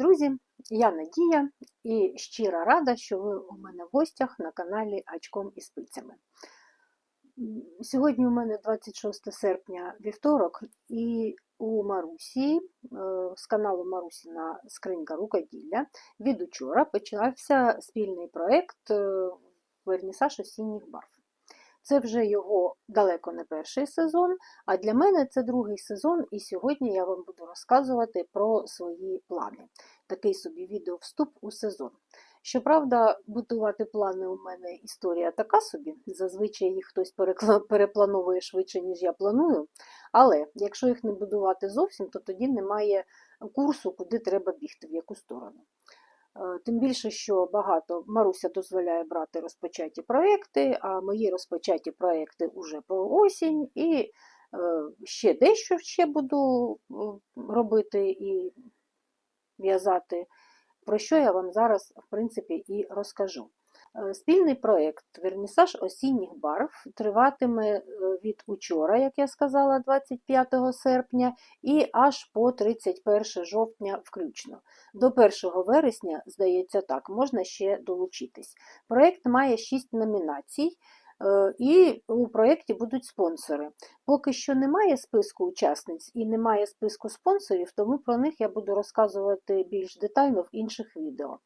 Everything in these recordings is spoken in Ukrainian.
Друзі! Я Надія і щира рада, що ви у мене в гостях на каналі Ачком і спицями. Сьогодні у мене 26 серпня вівторок, і у Марусі е, з каналу Марусіна Скринька рукоділля від учора почався спільний проєкт е, Вернісаж осінніх барв. Це вже його далеко не перший сезон, а для мене це другий сезон, і сьогодні я вам буду розказувати про свої плани. Такий собі відеовступ у сезон. Щоправда, будувати плани у мене історія така собі. Зазвичай їх хтось переплановує швидше, ніж я планую. Але якщо їх не будувати зовсім, то тоді немає курсу, куди треба бігти, в яку сторону. Е, Тим більше, що багато Маруся дозволяє брати розпочаті проекти, а мої розпочаті проекти вже про осінь, і е, ще дещо ще буду е, робити і в'язати, про що я вам зараз, в принципі, і розкажу. Е, Спільний проєкт Вернісаж осінніх барв триватиме е, від учора, як я сказала, 25 серпня, і аж по 31 жовтня включно. До 1 вересня, здається так, можна ще долучитись. Проєкт має 6 номінацій. е, І у проєкті будуть спонсори. Поки що немає списку учасниць і немає списку спонсорів, тому про них я буду розказувати більш детально в інших відео.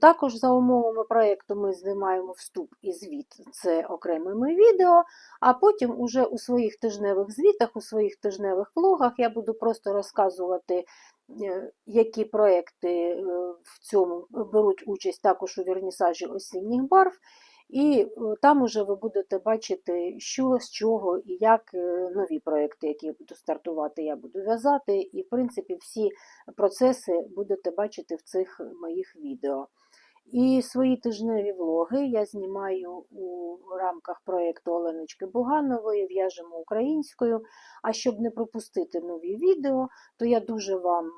Також за умовами проєкту ми знімаємо вступ і звіт, це окремими відео, а потім уже у своїх тижневих звітах, у своїх тижневих влогах я буду просто розказувати, е, які проєкти е, в цьому беруть участь також у вернісажі осінніх барв. І е, там уже ви будете бачити, що з чого і як е, нові проекти, які я буду стартувати, я буду в'язати. І, в принципі, всі процеси будете бачити в цих моїх відео. І свої тижневі влоги я знімаю у рамках проєкту Оленочки Буганової, в'яжемо українською. А щоб не пропустити нові відео, то я дуже вам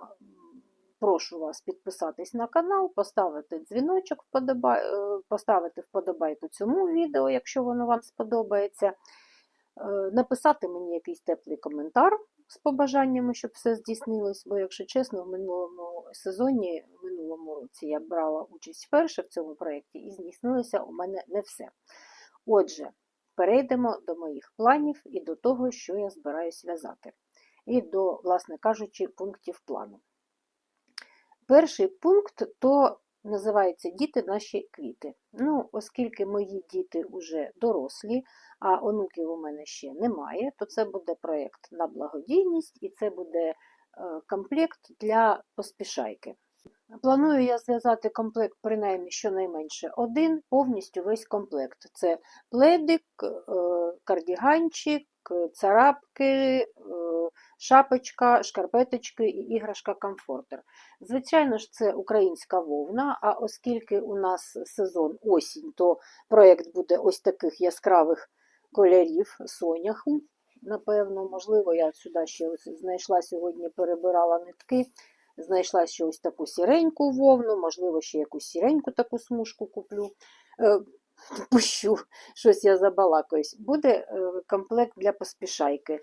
прошу вас підписатись на канал, поставити дзвіночок, е, поставити вподобайку цьому відео, якщо воно вам сподобається. Е, Написати мені якийсь теплий коментар з побажаннями, щоб все здійснилось, бо, якщо чесно, в минулому сезоні, в минулому році я брала участь вперше в цьому проєкті і здійснилося у мене не все. Отже, перейдемо до моїх планів і до того, що я збираюсь в'язати. І до, власне кажучи, пунктів плану. Перший пункт то називається Діти наші квіти. Ну, оскільки мої діти вже дорослі, а онуків у мене ще немає, то це буде проєкт на благодійність і це буде е, комплект для поспішайки. Планую я зв'язати комплект принаймні щонайменше один, повністю весь комплект. Це пледик, е, кардіганчик, царапки, е, шапочка, шкарпеточки і іграшка комфортер. Звичайно ж, це українська вовна, а оскільки у нас сезон осінь, то проєкт буде ось таких яскравих кольорів соняху. Напевно, можливо, я сюди ще знайшла сьогодні, перебирала нитки. Знайшла ще ось таку сіреньку вовну, можливо, ще якусь сіреньку таку смужку куплю. Е, Пущу, щось я забалакаюсь. Буде е, комплект для поспішайки.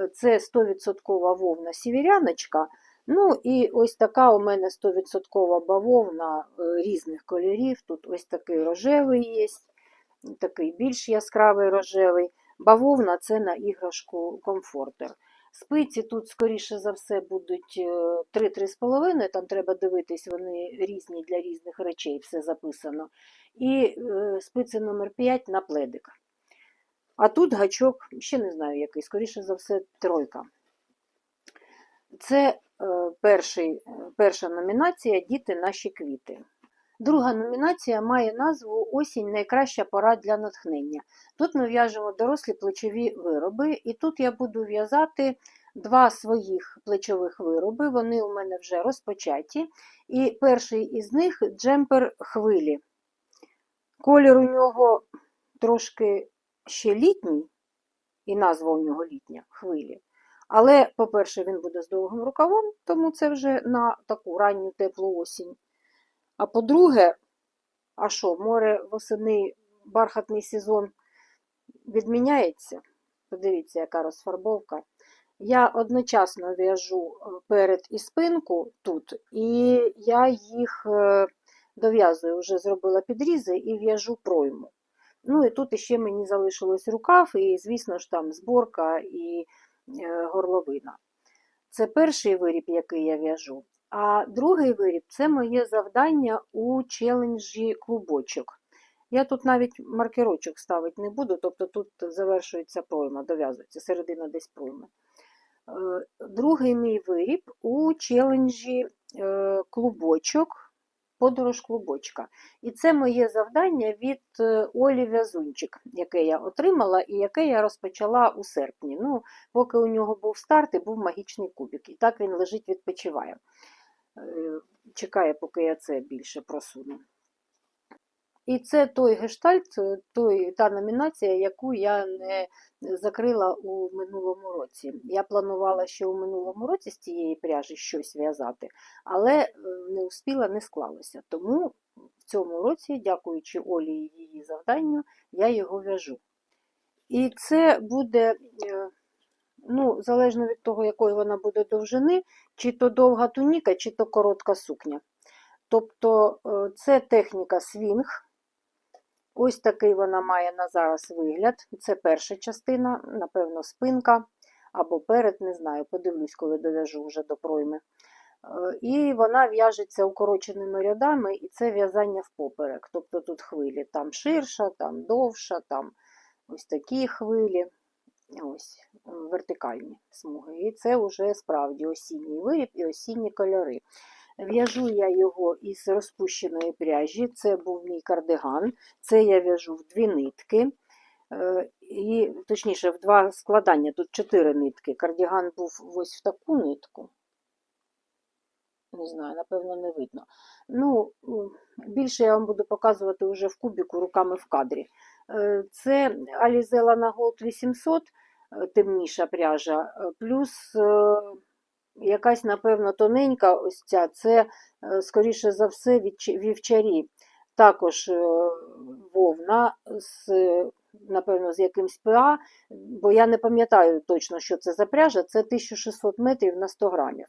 Е, Це 100% вовна сіверяночка. Ну і ось така у мене 100% бавовна різних кольорів. Тут ось такий рожевий є, такий більш яскравий рожевий. Бавовна це на іграшку комфортер. Спиці тут, скоріше за все, будуть е, 3-3,5, там треба дивитись, вони різні для різних речей, все записано. І е, спиці номер 5 на пледик. А тут гачок, ще не знаю який, скоріше за все, тройка. Це е, перший, е, перша номінація Діти наші квіти. Друга номінація має назву Осінь найкраща пора для натхнення. Тут ми в'яжемо дорослі плечові вироби, і тут я буду в'язати два своїх плечових вироби. Вони у мене вже розпочаті. І перший із них джемпер хвилі. Колір у нього трошки ще літній, і назва у нього літня хвилі. Але, по-перше, він буде з довгим рукавом, тому це вже на таку ранню теплу осінь. А по-друге, а що, море восени, бархатний сезон відміняється? Подивіться, яка розфарбовка. Я одночасно в'яжу е, перед і спинку тут, і я їх е, дов'язую, вже зробила підрізи і в'яжу пройму. Ну і тут ще мені залишилось рукав, і, звісно ж, там зборка і е, горловина. Це перший виріб, який я в'яжу. А другий виріб це моє завдання у челенджі клубочок. Я тут навіть маркерочок ставити не буду, тобто тут завершується пройма, дов'язується середина десь пройми. Е, Другий мій виріб у челенджі е, клубочок, подорож клубочка. І це моє завдання від е, Олі В'язунчик, яке я отримала і яке я розпочала у серпні. Ну, Поки у нього був старт і був магічний кубик. І так він лежить, відпочиває. Е, Чекає, поки я це більше просуну. І це той гештальт, той, та номінація, яку я не закрила у минулому році. Я планувала ще у минулому році з цієї пряжі щось в'язати, але е, не успіла, не склалося. Тому в цьому році, дякуючи Олі і її завданню, я його в'яжу. І це буде, е, ну, залежно від того, якої вона буде довжини, чи то довга туніка, чи то коротка сукня. Тобто е, це техніка свінг. Ось такий вона має на зараз вигляд. Це перша частина, напевно, спинка або перед, не знаю, подивлюсь, коли дов'яжу вже до пройми. Е, І вона в'яжеться укороченими рядами, і це в'язання впоперек. Тобто тут хвилі там ширша, там довша, там ось такі хвилі, ось вертикальні смуги. І це вже справді осінній виріб і осінні кольори. В'яжу я його із розпущеної пряжі. Це був мій кардиган. Це я в'яжу в дві нитки. Е, І, точніше, в два складання. Тут чотири нитки. Кардиган був ось в таку нитку. Не знаю, напевно, не видно. Ну, більше я вам буду показувати вже в кубіку руками в кадрі. Е, Це Alize Lana Gold 800, е, темніша пряжа, е, плюс якась, напевно, тоненька ось ця, це, скоріше за все, вівчарі. Також вовна, з, напевно, з якимсь ПА, бо я не пам'ятаю точно, що це за пряжа, це 1600 метрів на 100 грамів.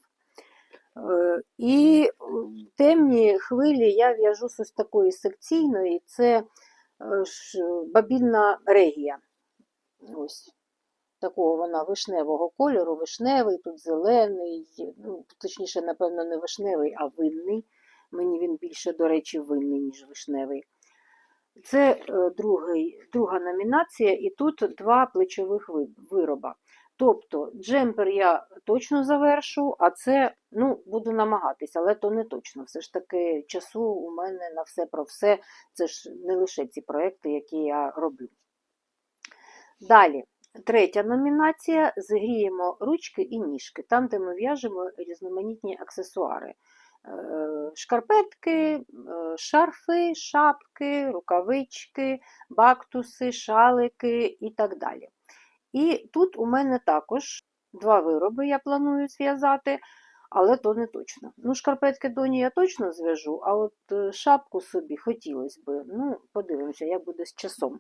І темні хвилі я в'яжу з ось такої секційної, це е, бабінна регія. Ось такого вона вишневого кольору, вишневий, тут зелений, ну, точніше, напевно, не вишневий, а винний. Мені він більше, до речі, винний, ніж вишневий. Це е, другий, друга номінація, і тут два плечових вироба. Тобто джемпер я точно завершу, а це ну, буду намагатися, але то не точно. Все ж таки часу у мене на все про все. Це ж не лише ці проекти, які я роблю. Далі, третя номінація: згріємо ручки і ніжки, там, де ми в'яжемо різноманітні аксесуари. Е, Шкарпетки, е, шарфи, шапки, рукавички, бактуси, шалики і так далі. І тут у мене також два вироби я планую зв'язати, але то не точно. Ну, шкарпетки доні я точно зв'яжу, а от е, шапку собі хотілося б. Ну, подивимося, як буде з часом.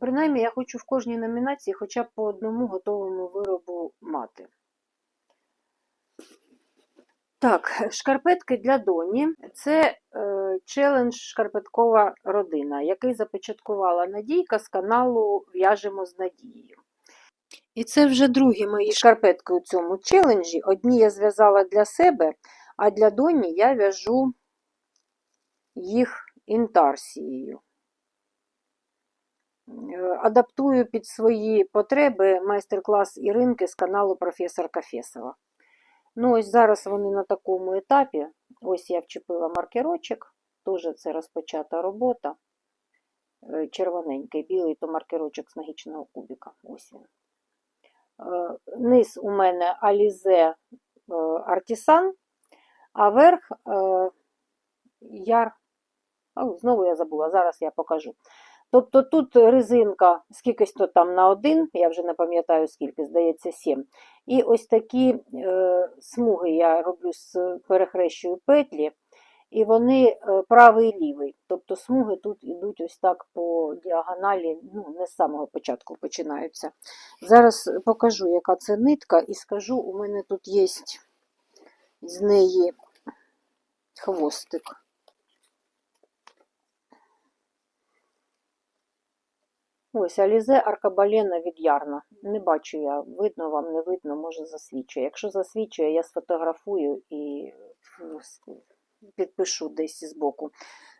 Принаймні, я хочу в кожній номінації хоча б по одному готовому виробу мати. Так, шкарпетки для доні це е, челендж шкарпеткова родина, який започаткувала Надійка з каналу В'яжемо з Надією. І це вже другі мої шкарпетки у цьому челенджі. Одні я зв'язала для себе, а для доні я в'яжу їх інтарсією. Е, Адаптую під свої потреби майстер-клас Іринки з каналу професор Кафесова. Ну, ось зараз вони на такому етапі. Ось я вчепила маркерочок, теж це розпочата робота. Е, Червоненький, білий то маркерочок з магічного кубика. Ось він. Е, Низ у мене Alize Artisan, а верх е, яр. О, знову я забула, зараз я покажу. Тобто тут резинка скількись то там на один, я вже не пам'ятаю скільки, здається, 7. І ось такі е, смуги я роблю з перехрещую петлі. І вони е, правий і лівий. Тобто смуги тут йдуть ось так по діагоналі, ну, не з самого початку починаються. Зараз покажу, яка це нитка, і скажу, у мене тут є з неї хвостик. Ось Алізе Аркабалена від Ярна. Не бачу я, видно вам, не видно, може засвічує. Якщо засвічує, я сфотографую і підпишу десь збоку.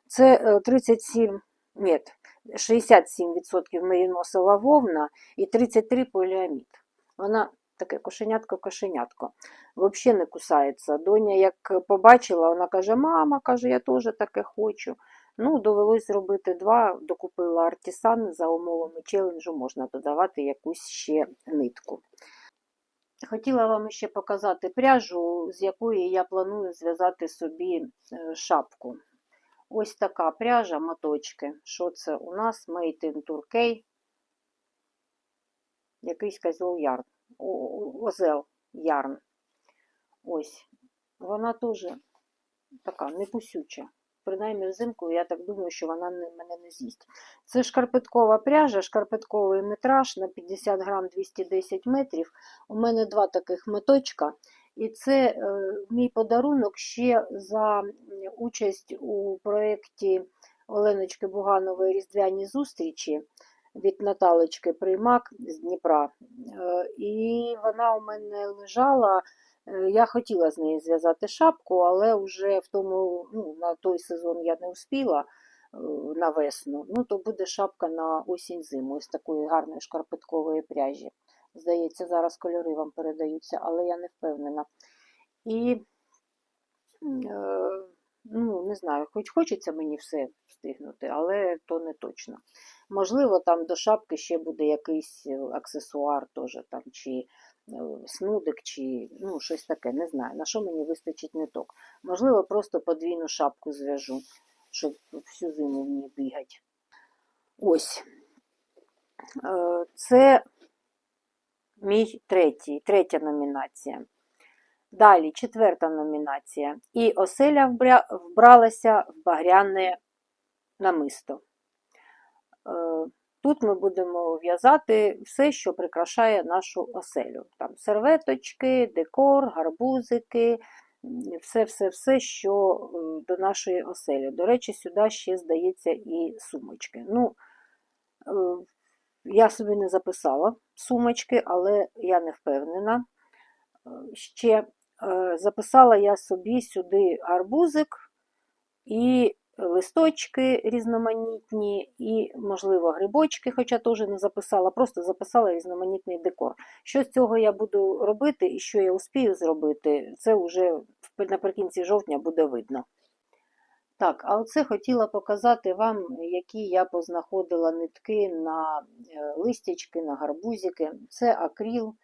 Це е, 37, ні, 67% меріносова вовна і 33 поліамід. Вона таке кошенятко-кошенятко. Взагалі не кусається. Доня, як побачила, вона каже: Мама, каже, я теж таке хочу. Ну, довелось зробити два, докупила артісан за умовами челенджу, можна додавати якусь ще нитку. Хотіла вам ще показати пряжу, з якої я планую зв'язати собі е, шапку. Ось така пряжа, моточки. Що це у нас? Made in Turkey. Якийсь козел ярн. Озел ярн. Ось. Вона теж така непусюча. Принаймні взимку я так думаю, що вона не, мене не з'їсть. Це шкарпеткова пряжа, шкарпетковий метраж на 50 грам 210 метрів. У мене два таких моточка. І це е, мій подарунок ще за участь у проєкті Оленочки Буганової Різдвяні зустрічі від Наталочки Приймак з Дніпра. Е, І вона у мене лежала. Е, Я хотіла з неї зв'язати шапку, але вже в тому, ну, на той сезон я не успіла е, на весну. Ну, то буде шапка на осінь-зиму із такої гарної шкарпеткової пряжі. Здається, зараз кольори вам передаються, але я не впевнена. І е, ну, не знаю, хоч хочеться мені все встигнути, але то не точно. Можливо, там до шапки ще буде якийсь аксесуар, теж, там, чи снудик, чи ну, щось таке, не знаю. На що мені вистачить ниток. Можливо, просто подвійну шапку зв'яжу, щоб всю зиму в ній бігати. Ось. Е, Це мій третій, третя номінація. Далі четверта номінація. І оселя вбралася в багряне намисто. Тут ми будемо в'язати все, що прикрашає нашу оселю. Там серветочки, декор, гарбузики, все-все-все, що е, до нашої оселі. До речі, сюди ще здається і сумочки. Ну, е, я собі не записала сумочки, але я не впевнена. Е, Ще записала я собі сюди арбузик і листочки різноманітні, і, можливо, грибочки, хоча теж не записала, просто записала різноманітний декор. Що з цього я буду робити і що я успію зробити, це вже наприкінці жовтня буде видно. Так, а оце хотіла показати вам, які я познаходила нитки на е, листячки, на гарбузики. Це акріл,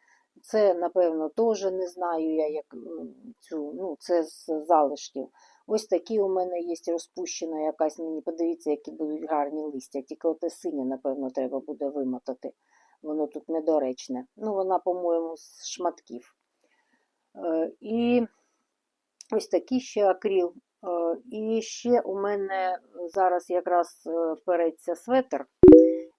це, напевно, теж не знаю я, як цю, ну, це з залишків. Ось такі у мене є розпущена якась, мені подивіться, які будуть гарні листя. Тільки оте синє, напевно, треба буде вимотати. Воно тут недоречне. Ну, вона, по-моєму, з шматків. Е, І ось такий ще акріл. Е, І ще у мене зараз якраз е, переться светр,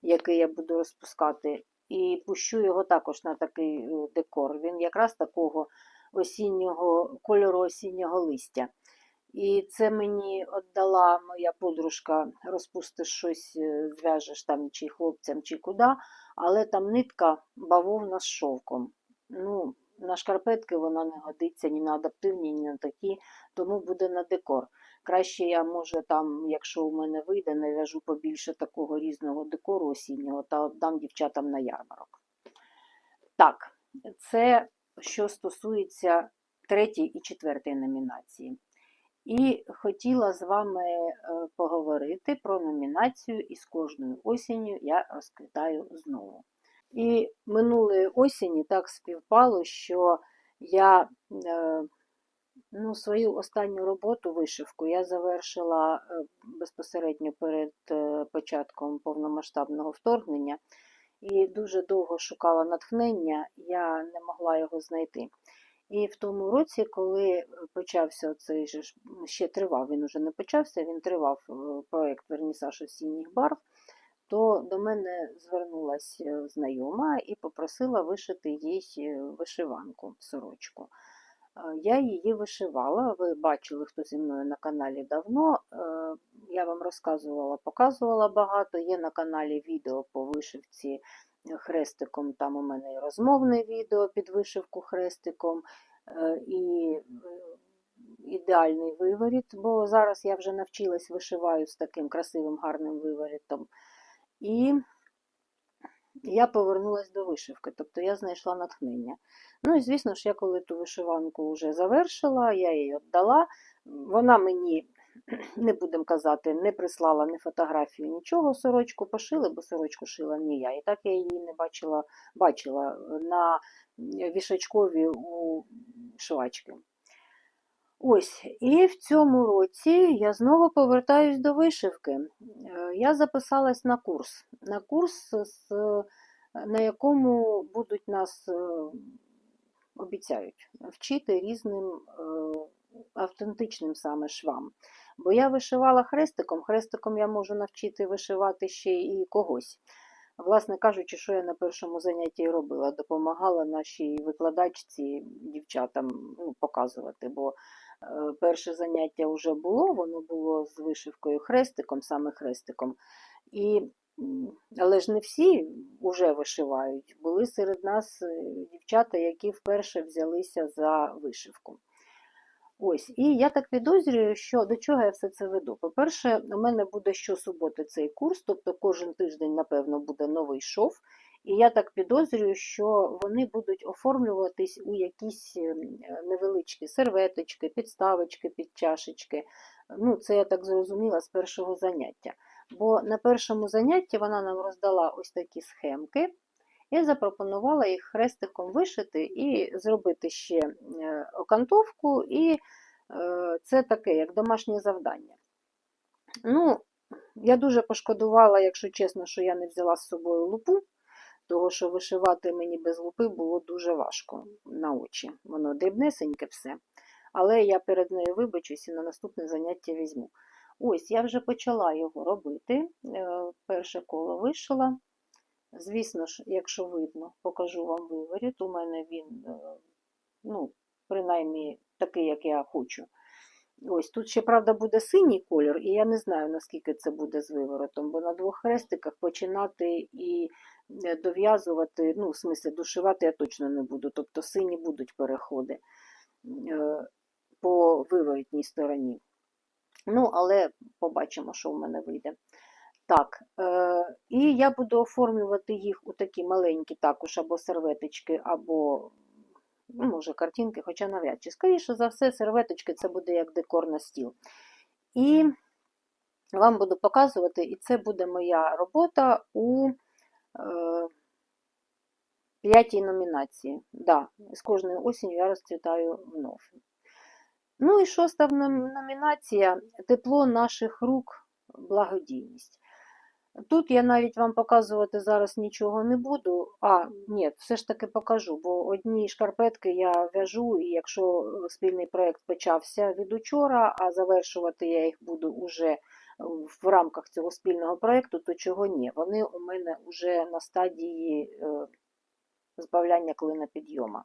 який я буду розпускати, і пущу його також на такий е, декор. Він якраз такого осіннього кольору осіннього листя. І це мені віддала моя подружка, розпустиш щось, е, зв'яжеш там чи хлопцям, чи куди, але там нитка бавовна з шовком. Ну, на шкарпетки вона не годиться ні на адаптивні, ні на такі, тому буде на декор. Краще я, може, там, якщо у мене вийде, нав'яжу побільше такого різного декору осіннього та дам дівчатам на ярмарок. Так, це що стосується третьої і четвертої номінації. І хотіла з вами е, поговорити про номінацію із кожною осінню я розквітаю знову. І минулої осені так співпало, що я е, ну, свою останню роботу, вишивку, я завершила е, безпосередньо перед початком повномасштабного вторгнення і дуже довго шукала натхнення, я не могла його знайти. І в тому році, коли почався цей же ще тривав, він уже не почався, він тривав е, проєкт Вернісаж осінніх барв, то до мене звернулася е, знайома і попросила вишити їй е, вишиванку, сорочку. Е, Я її вишивала. Ви бачили, хто зі мною на каналі давно. Е, Я вам розказувала, показувала багато. Є на каналі відео по вишивці хрестиком. Там у мене і розмовне відео під вишивку хрестиком, е, і е, ідеальний виворіт, бо зараз я вже навчилась вишиваю з таким красивим гарним виворітом. І я повернулася до вишивки, тобто я знайшла натхнення. Ну і звісно ж, я коли ту вишиванку вже завершила, я її віддала. Вона мені, не будемо казати, не прислала ні фотографію, нічого. Сорочку пошили, бо сорочку шила не я. І так я її не бачила, бачила на вішачкові у швачки. Ось, і в цьому році я знову повертаюсь до вишивки. Е, Я записалась на курс, на курс, на якому будуть нас, е, обіцяють, вчити різним е, автентичним саме швам. Бо я вишивала хрестиком, хрестиком я можу навчити вишивати ще і когось. Власне кажучи, що я на першому занятті робила, допомагала нашій викладачці, дівчатам ну, показувати, бо е, перше заняття вже було, воно було з вишивкою хрестиком, саме хрестиком. І, але ж не всі вже вишивають. Були серед нас е, дівчата, які вперше взялися за вишивку. Ось, і я так підозрюю, що до чого я все це веду. По-перше, у мене буде щосуботи цей курс, тобто кожен тиждень, напевно, буде новий шов. І я так підозрюю, що вони будуть оформлюватись у якісь е, невеличкі серветочки, підставочки під чашечки. Ну, це я так зрозуміла з першого заняття. Бо на першому занятті вона нам роздала ось такі схемки. І запропонувала їх хрестиком вишити і зробити ще е, окантовку, і е, це таке, як домашнє завдання. Ну, я дуже пошкодувала, якщо чесно, що я не взяла з собою лупу, того що вишивати мені без лупи було дуже важко на очі. Воно дрібнесеньке все. Але я перед нею вибачусь і на наступне заняття візьму. Ось, я вже почала його робити. Е, Перше коло вишила. Звісно ж, якщо видно, покажу вам виворіт. У мене він, е, ну, принаймні, такий, як я хочу. Ось тут ще, правда, буде синій колір, і я не знаю, наскільки це буде з виворотом, бо на двох хрестиках починати і е, дов'язувати, ну, в смислі, дошивати я точно не буду. Тобто сині будуть переходи е, по виворотній стороні. Ну, але побачимо, що в мене вийде. Так, е, і я буду оформлювати їх у такі маленькі також або серветочки, або, ну, може, картинки, хоча навряд чи. Скоріше за все, серветочки це буде як декор на стіл. І вам буду показувати, і це буде моя робота у е, п'ятій номінації. Да, з кожною осінню я розцвітаю вновь. Ну і шоста номінація Тепло наших рук, благодійність. Тут я навіть вам показувати зараз нічого не буду. А, ні, все ж таки покажу, бо одні шкарпетки я в'яжу, і якщо е, спільний проєкт почався від учора, а завершувати я їх буду уже в рамках цього спільного проєкту, то чого ні? Вони у мене вже на стадії е, збавляння клина підйома.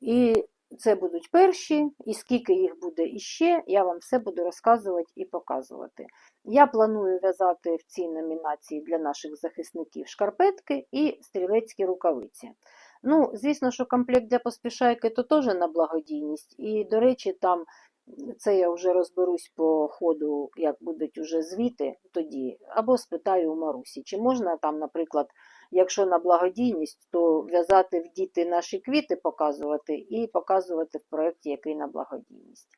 І це будуть перші, і скільки їх буде іще, я вам все буду розказувати і показувати. Я планую в'язати в цій номінації для наших захисників шкарпетки і стрілецькі рукавиці. Ну, звісно, що комплект для поспішайки то теж на благодійність. І, до речі, там це я вже розберусь по ходу, як будуть уже звіти тоді, або спитаю у Марусі, чи можна там, наприклад, якщо на благодійність, то в'язати в діти наші квіти, показувати і показувати в проєкті, який на благодійність.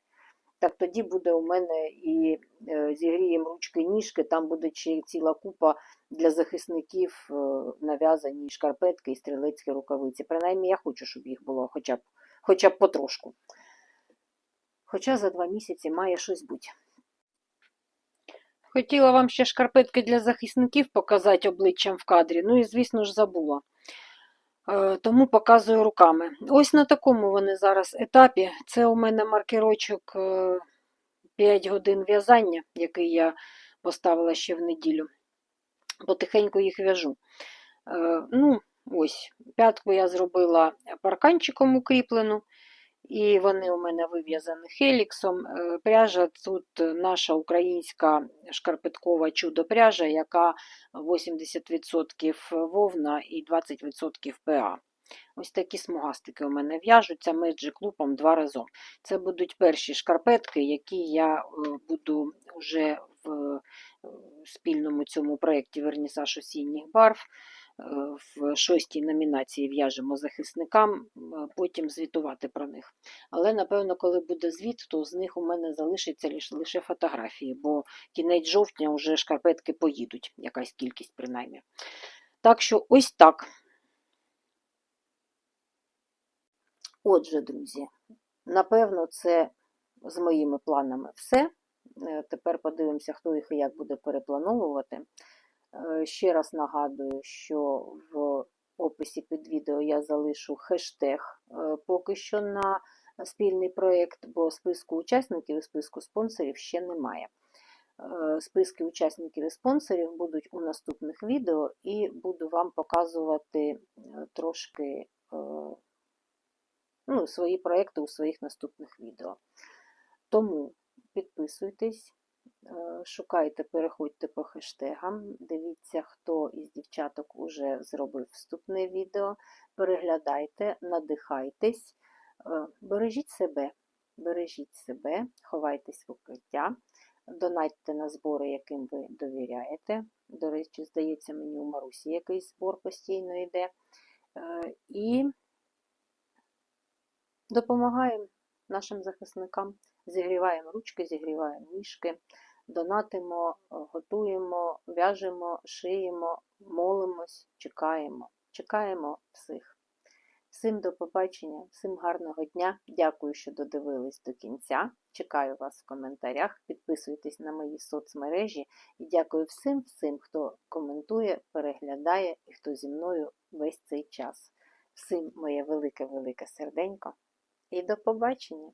Так тоді буде у мене і е, зігріємо ручки, ніжки, там буде ще ціла купа для захисників е, нав'язані шкарпетки і стрілецькі рукавиці. Принаймні, я хочу, щоб їх було хоча б, хоча б потрошку. Хоча за два місяці має щось бути. Хотіла вам ще шкарпетки для захисників показати обличчям в кадрі, ну і, звісно ж, забула. Е, Тому показую руками. Ось на такому вони зараз етапі. Це у мене маркерочок е, 5 годин в'язання, який я поставила ще в неділю. Потихеньку їх в'яжу. Е, Ну, ось, п'ятку я зробила парканчиком укріплену, і вони у мене вив'язані хеліксом. Е, Пряжа тут наша українська шкарпеткова чудо-пряжа, яка 80% вовна і 20% ПА. Ось такі смугастики у мене в'яжуться Magic Loop два разом. Це будуть перші шкарпетки, які я е, буду вже в е, спільному цьому проєкті Вернісаж осінніх барв е, в шостій номінації в'яжемо захисникам, потім звітувати про них. Але, напевно, коли буде звіт, то з них у мене залишиться лише, лише фотографії, бо кінець жовтня вже шкарпетки поїдуть, якась кількість принаймні. Так що ось так. Отже, друзі, напевно, це з моїми планами все. Е, Тепер подивимося, хто їх і як буде переплановувати. Е, Ще раз нагадую, що в описі під відео я залишу хештег е, поки що на спільний проєкт, бо списку учасників і списку спонсорів ще немає. Е, Списки учасників і спонсорів будуть у наступних відео, і буду вам показувати трошки ну, свої проекти у своїх наступних відео. Тому підписуйтесь, шукайте, переходьте по хештегам, дивіться, хто із дівчаток уже зробив вступне відео, переглядайте, надихайтесь, е, бережіть себе, бережіть себе, ховайтесь в укриття, донатьте на збори, яким ви довіряєте. До речі, здається, мені у Марусі якийсь збор постійно йде. Е, І допомагаємо нашим захисникам, зігріваємо ручки, зігріваємо ніжки, донатимо, готуємо, в'яжемо, шиємо, молимось, чекаємо. Чекаємо всіх. Всім до побачення, всім гарного дня. Дякую, що додивились до кінця. Чекаю вас в коментарях. Підписуйтесь на мої соцмережі і дякую всім, всім, хто коментує, переглядає і хто зі мною весь цей час. Всім моє велике-велике серденько і до побачення!